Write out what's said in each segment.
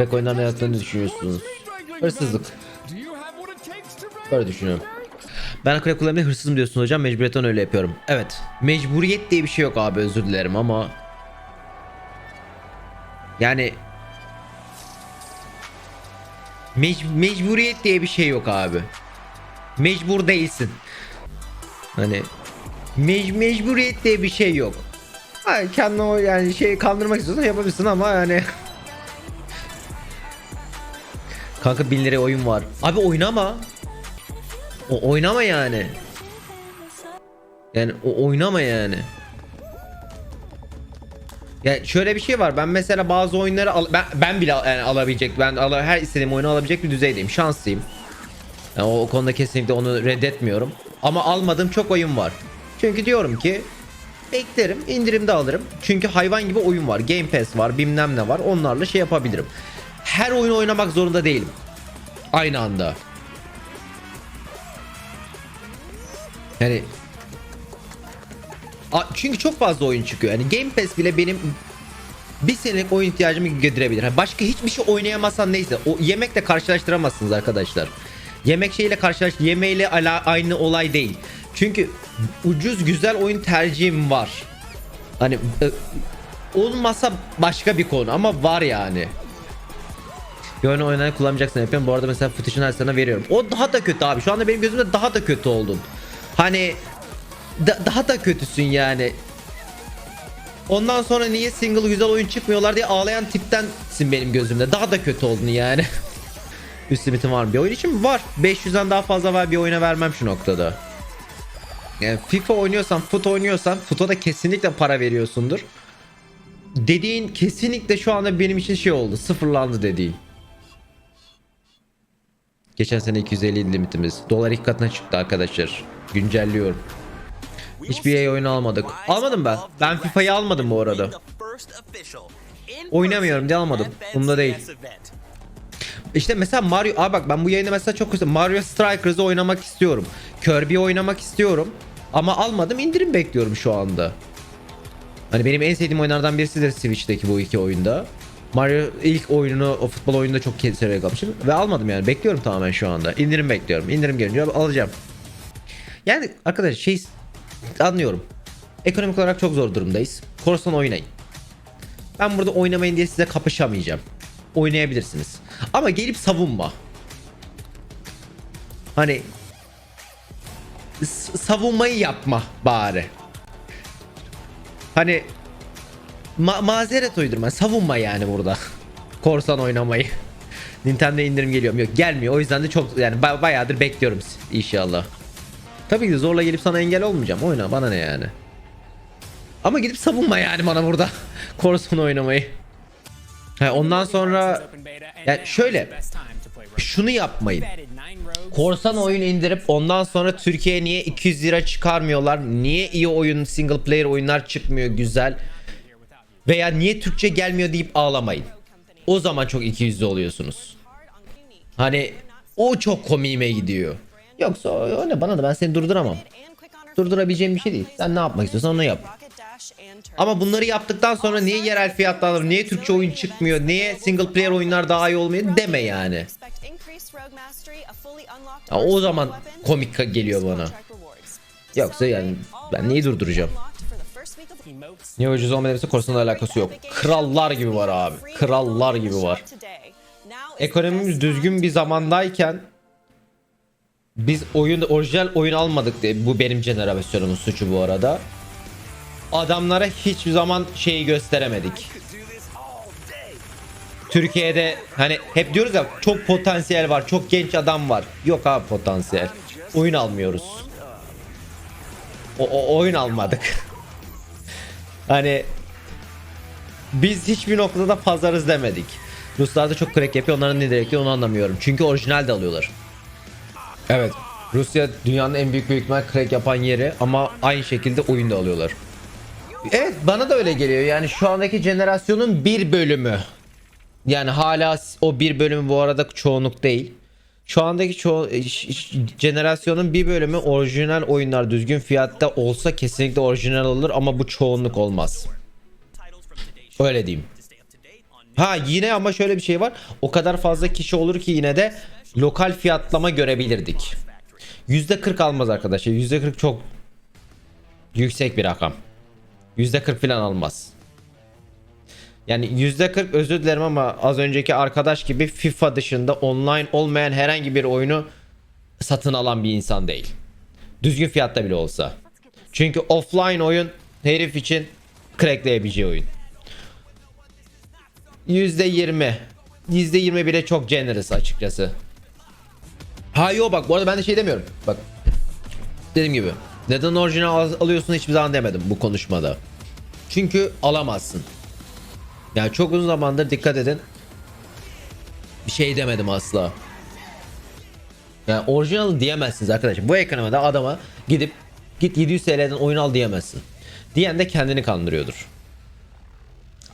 Crack oyunlarına yaptığını düşünüyorsunuz. Hırsızlık. Böyle düşünüyorum. Ben crack kullanımda hırsızım diyorsun hocam. Mecburiyetten öyle yapıyorum. Evet. Mecburiyet diye bir şey yok abi özür dilerim ama yani Mec- mecburiyet diye bir şey yok abi. Mecbur değilsin. Hani mec- mecburiyet diye bir şey yok. Hayır kendini yani şey kandırmak istiyorsan yapabilirsin ama yani Kanka 1000 liraya oyun var. Abi oynama. O oynama yani. Yani o oynama yani. Ya şöyle bir şey var. Ben mesela bazı oyunları al- ben ben bile al- yani alabilecek ben ala- her istediğim oyunu alabilecek bir düzeydeyim. Şanslıyım. Yani o, o konuda kesinlikle onu reddetmiyorum. Ama almadığım çok oyun var. Çünkü diyorum ki beklerim, indirimde alırım. Çünkü hayvan gibi oyun var. Game Pass var, bilmem ne var. Onlarla şey yapabilirim. Her oyunu oynamak zorunda değilim. Aynı anda. Yani çünkü çok fazla oyun çıkıyor. Yani Game Pass bile benim bir senelik oyun ihtiyacımı giderebilir. Başka hiçbir şey oynayamazsan neyse o yemekle karşılaştıramazsınız arkadaşlar. Yemek şeyle karşılaş yemeğiyle ala- aynı olay değil. Çünkü ucuz güzel oyun tercihim var. Hani e, olmasa başka bir konu ama var yani. Oyunu oynayı kullanmayacaksın yapıyorum. Bu arada mesela Footish'in her sana veriyorum. O daha da kötü abi. Şu anda benim gözümde daha da kötü oldun. Hani da- daha da kötüsün yani. Ondan sonra niye single güzel oyun çıkmıyorlar diye ağlayan tiptensin benim gözümde. Daha da kötü oldun yani. Üst limitin var mı? Bir oyun için var. 500'den daha fazla var bir oyuna vermem şu noktada. Yani FIFA oynuyorsan, FUT oynuyorsan, FUT'a da kesinlikle para veriyorsundur. Dediğin kesinlikle şu anda benim için şey oldu. Sıfırlandı dediğin. Geçen sene 250 limitimiz. Dolar ilk katına çıktı arkadaşlar. Güncelliyorum. Hiçbir EA oyunu almadık. Almadım ben. Ben FIFA'yı almadım bu arada. Oynamıyorum diye almadım. Bunda değil. İşte mesela Mario... Aa bak ben bu yayında mesela çok güzel. Mario Strikers'ı oynamak istiyorum. Kirby'yi oynamak istiyorum. Ama almadım indirim bekliyorum şu anda. Hani benim en sevdiğim oyunlardan birisi de Switch'teki bu iki oyunda. Mario ilk oyununu o futbol oyununda çok severek almışım ve almadım yani bekliyorum tamamen şu anda. İndirim bekliyorum. İndirim gelince alacağım. Yani arkadaş şey anlıyorum. Ekonomik olarak çok zor durumdayız. Korsan oynayın. Ben burada oynamayın diye size kapışamayacağım. Oynayabilirsiniz. Ama gelip savunma. Hani savunmayı yapma bari. Hani ma- mazeret uydurma. Savunma yani burada. Korsan oynamayı. Nintendo indirim geliyor? Yok gelmiyor. O yüzden de çok yani ba- bayağıdır bekliyorum inşallah. Tabii ki de zorla gelip sana engel olmayacağım. Oyna bana ne yani. Ama gidip savunma yani bana burada. Korsan oynamayı. Ha, ondan sonra yani şöyle şunu yapmayın. Korsan oyun indirip ondan sonra Türkiye'ye niye 200 lira çıkarmıyorlar? Niye iyi oyun single player oyunlar çıkmıyor güzel? Veya niye Türkçe gelmiyor deyip ağlamayın. O zaman çok 200'lü oluyorsunuz. Hani o çok komiğime gidiyor. Yoksa o, ne bana da ben seni durduramam. Durdurabileceğim bir şey değil. Sen ne yapmak istiyorsan onu yap. Ama bunları yaptıktan sonra niye yerel fiyatlar, niye Türkçe oyun çıkmıyor, niye single player oyunlar daha iyi olmuyor deme yani. Ya o zaman komik geliyor bana. Yoksa yani ben neyi durduracağım? Niye ucuz olmadığı korsanla alakası yok. Krallar gibi var abi. Krallar gibi var. Ekonomimiz düzgün bir zamandayken biz oyun orijinal oyun almadık diye bu benim jenerasyonumun suçu bu arada. Adamlara hiçbir zaman şeyi gösteremedik. Türkiye'de hani hep diyoruz ya çok potansiyel var, çok genç adam var. Yok abi potansiyel. Oyun almıyoruz. O, o- oyun almadık. hani biz hiçbir noktada pazarız demedik. Ruslar da çok crack yapıyor. Onların ne gerekiyor onu anlamıyorum. Çünkü orijinal de alıyorlar. Evet. Rusya dünyanın en büyük büyük ihtimal crack yapan yeri ama aynı şekilde oyun da alıyorlar. Evet bana da öyle geliyor. Yani şu andaki jenerasyonun bir bölümü. Yani hala o bir bölümü bu arada çoğunluk değil. Şu andaki çoğu ş- jenerasyonun bir bölümü orijinal oyunlar düzgün fiyatta olsa kesinlikle orijinal olur ama bu çoğunluk olmaz. Öyle diyeyim. Ha yine ama şöyle bir şey var. O kadar fazla kişi olur ki yine de lokal fiyatlama görebilirdik. %40 almaz arkadaşlar. %40 çok yüksek bir rakam. %40 falan almaz. Yani %40 özür dilerim ama az önceki arkadaş gibi FIFA dışında online olmayan herhangi bir oyunu satın alan bir insan değil. Düzgün fiyatta bile olsa. Çünkü offline oyun herif için crackleyebileceği oyun. %20. %20 bile çok generous açıkçası. Ha yo bak bu arada ben de şey demiyorum. Bak dediğim gibi neden orijinal al- alıyorsun hiçbir zaman demedim bu konuşmada. Çünkü alamazsın. Yani çok uzun zamandır dikkat edin. Bir şey demedim asla. Yani orijinal diyemezsiniz arkadaşlar. Bu ekonomide adama gidip git 700 TL'den oyun al diyemezsin. Diyen de kendini kandırıyordur.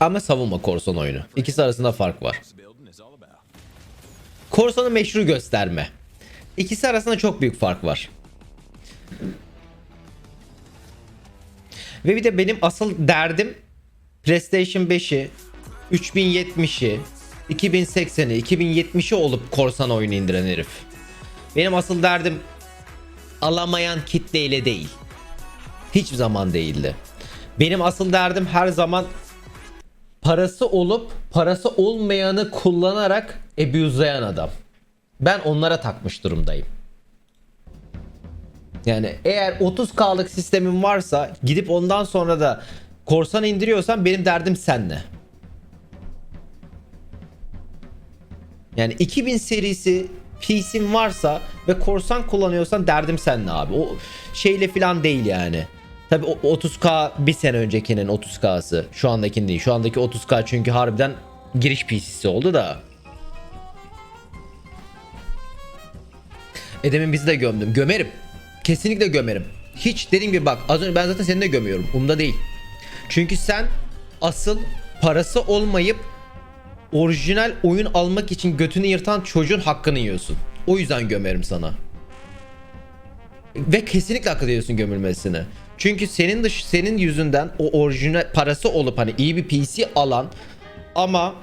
Ama savunma korsan oyunu. İkisi arasında fark var. Korsanı meşru gösterme. İkisi arasında çok büyük fark var. Ve bir de benim asıl derdim PlayStation 5'i, 3070'i, 2080'i, 2070'i olup korsan oyunu indiren herif. Benim asıl derdim alamayan kitleyle değil. Hiçbir zaman değildi. Benim asıl derdim her zaman parası olup parası olmayanı kullanarak abuse'layan adam. Ben onlara takmış durumdayım. Yani eğer 30K'lık sistemim varsa gidip ondan sonra da korsan indiriyorsan benim derdim senle. Yani 2000 serisi PC'm varsa ve korsan kullanıyorsan derdim seninle abi. O şeyle falan değil yani. Tabi 30k bir sene öncekinin 30k'sı. Şu andakinin değil. Şu andaki 30k çünkü harbiden giriş PC'si oldu da. Edem'in bizi de gömdüm. Gömerim. Kesinlikle gömerim. Hiç dediğim gibi bak az önce ben zaten seni de gömüyorum. Umda değil. Çünkü sen asıl parası olmayıp orijinal oyun almak için götünü yırtan çocuğun hakkını yiyorsun. O yüzden gömerim sana. Ve kesinlikle hak ediyorsun gömülmesini. Çünkü senin dış senin yüzünden o orijinal parası olup hani iyi bir PC alan ama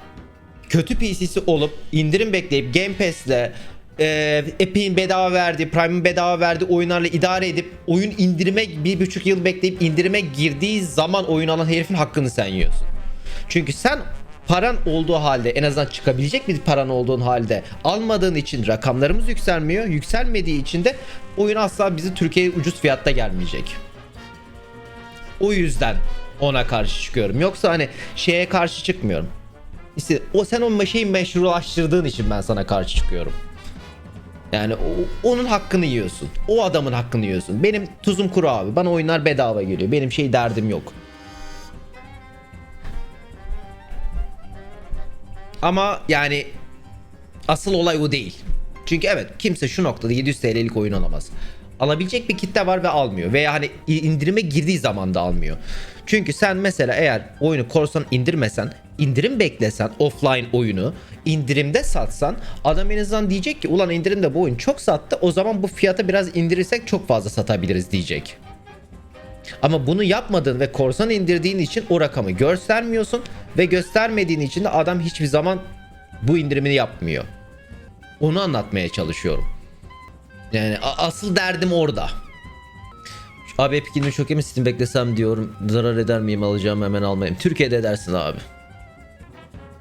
kötü PC'si olup indirim bekleyip Game Pass'le e, Epic'in bedava verdiği, Prime'in bedava verdiği oyunlarla idare edip oyun indirime bir buçuk yıl bekleyip indirime girdiği zaman oyun alan herifin hakkını sen yiyorsun. Çünkü sen paran olduğu halde en azından çıkabilecek bir paran olduğun halde almadığın için rakamlarımız yükselmiyor. Yükselmediği için de oyun asla bizi Türkiye'ye ucuz fiyatta gelmeyecek. O yüzden ona karşı çıkıyorum. Yoksa hani şeye karşı çıkmıyorum. İşte o sen o şeyi meşrulaştırdığın için ben sana karşı çıkıyorum. Yani o- onun hakkını yiyorsun. O adamın hakkını yiyorsun. Benim tuzum kuru abi. Bana oyunlar bedava geliyor. Benim şey derdim yok. Ama yani asıl olay o değil. Çünkü evet kimse şu noktada 700 TL'lik oyun alamaz. Alabilecek bir kitle var ve almıyor. Veya hani indirime girdiği zaman da almıyor. Çünkü sen mesela eğer oyunu korsan indirmesen, indirim beklesen offline oyunu indirimde satsan adam en azından diyecek ki ulan indirimde bu oyun çok sattı o zaman bu fiyata biraz indirirsek çok fazla satabiliriz diyecek. Ama bunu yapmadığın ve korsan indirdiğin için o rakamı göstermiyorsun ve göstermediğin için de adam hiçbir zaman bu indirimini yapmıyor. Onu anlatmaya çalışıyorum. Yani asıl derdim orada. Şu Abi Epic 20 çok emin Steam beklesem diyorum. Zarar eder miyim alacağım hemen almayayım. Türkiye'de edersin abi.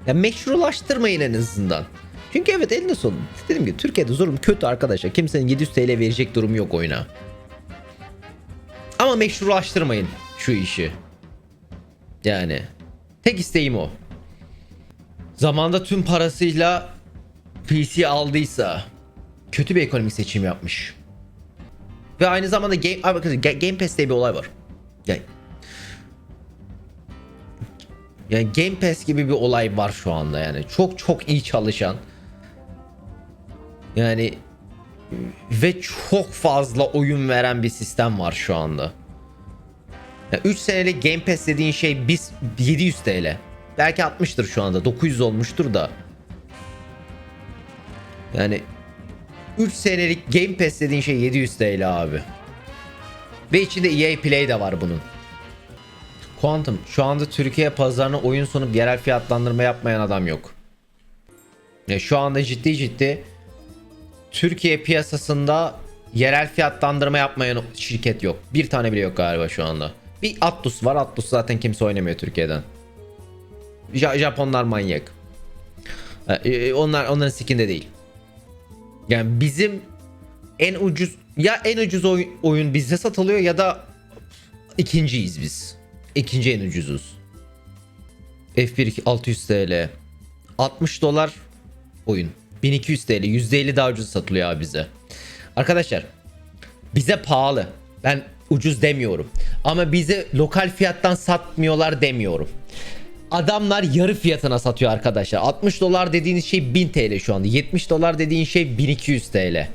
Ya meşrulaştırmayın en azından. Çünkü evet elinde sonunda dediğim gibi Türkiye'de durum kötü arkadaşlar. Kimsenin 700 TL verecek durumu yok oyuna. Ama meşrulaştırmayın şu işi. Yani tek isteğim o. Zamanda tüm parasıyla PC aldıysa kötü bir ekonomik seçim yapmış. Ve aynı zamanda Game, bakın, Ga- Game Pass diye bir olay var. Yani, yani Game Pass gibi bir olay var şu anda yani. Çok çok iyi çalışan. Yani ve çok fazla oyun veren bir sistem var şu anda. Ya 3 senelik Game Pass dediğin şey biz 700 TL. Belki 60'tır şu anda. 900 olmuştur da. Yani 3 senelik Game Pass dediğin şey 700 TL abi. Ve içinde EA Play de var bunun. Quantum şu anda Türkiye pazarına oyun sunup yerel fiyatlandırma yapmayan adam yok. Ya şu anda ciddi ciddi Türkiye piyasasında yerel fiyatlandırma yapmayan şirket yok. Bir tane bile yok galiba şu anda. Bir Atlus var. Atlus zaten kimse oynamıyor Türkiye'den. Ja- Japonlar manyak. E, e, Onlar onların sikinde değil. Yani bizim en ucuz ya en ucuz oy- oyun bizde satılıyor ya da ikinciyiz biz. İkinci en ucuzuz. F1 600 TL. 60 dolar oyun. 1200 TL. %50 daha ucuz satılıyor abi bize. Arkadaşlar bize pahalı. Ben ucuz demiyorum. Ama bize lokal fiyattan satmıyorlar demiyorum. Adamlar yarı fiyatına satıyor arkadaşlar. 60 dolar dediğiniz şey 1000 TL şu anda. 70 dolar dediğin şey 1200 TL.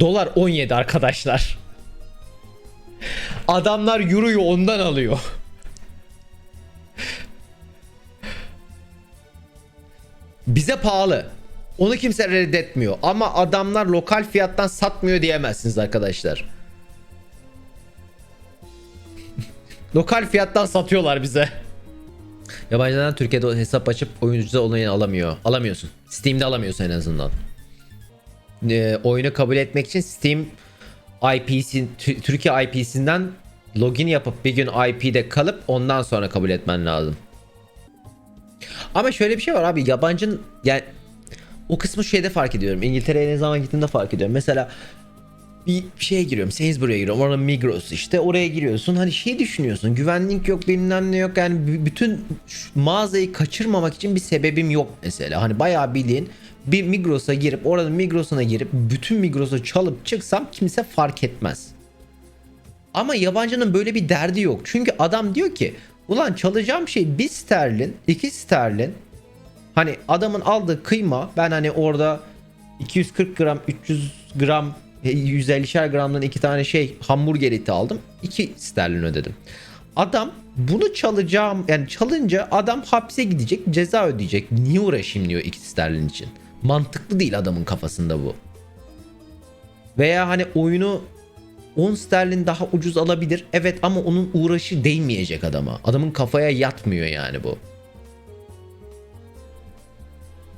Dolar 17 arkadaşlar. Adamlar euroyu ondan alıyor. Bize pahalı. Onu kimse reddetmiyor. Ama adamlar lokal fiyattan satmıyor diyemezsiniz arkadaşlar. lokal fiyattan satıyorlar bize. Yabancılardan Türkiye'de hesap açıp oyuncuda olayını alamıyor. Alamıyorsun. Steam'de alamıyorsun en azından. Ee, oyunu kabul etmek için Steam IP'si Tü- Türkiye IP'sinden login yapıp bir gün IP'de kalıp ondan sonra kabul etmen lazım. Ama şöyle bir şey var abi yabancının yani o kısmı şeyde fark ediyorum. İngiltere'ye ne zaman gittiğimde fark ediyorum. Mesela bir şeye giriyorum. Sainsbury'e giriyorum. Orada Migros işte. Oraya giriyorsun. Hani şey düşünüyorsun. Güvenlik yok bilmem ne yok. Yani bütün mağazayı kaçırmamak için bir sebebim yok mesela. Hani bayağı bildiğin bir Migros'a girip oranın Migros'una girip bütün Migros'u çalıp çıksam kimse fark etmez. Ama yabancının böyle bir derdi yok. Çünkü adam diyor ki ulan çalacağım şey bir sterlin, iki sterlin. Hani adamın aldığı kıyma ben hani orada 240 gram, 300 gram, e, 150'şer gramdan iki tane şey hamburger eti aldım. 2 sterlin ödedim. Adam bunu çalacağım yani çalınca adam hapse gidecek ceza ödeyecek. Niye uğraşayım diyor 2 sterlin için. Mantıklı değil adamın kafasında bu. Veya hani oyunu 10 sterlin daha ucuz alabilir. Evet ama onun uğraşı değmeyecek adama. Adamın kafaya yatmıyor yani bu.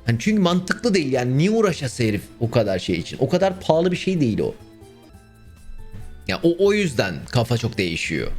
Hani çünkü mantıklı değil yani niye uğraşası herif o kadar şey için. O kadar pahalı bir şey değil o. Ya o o yüzden kafa çok değişiyor.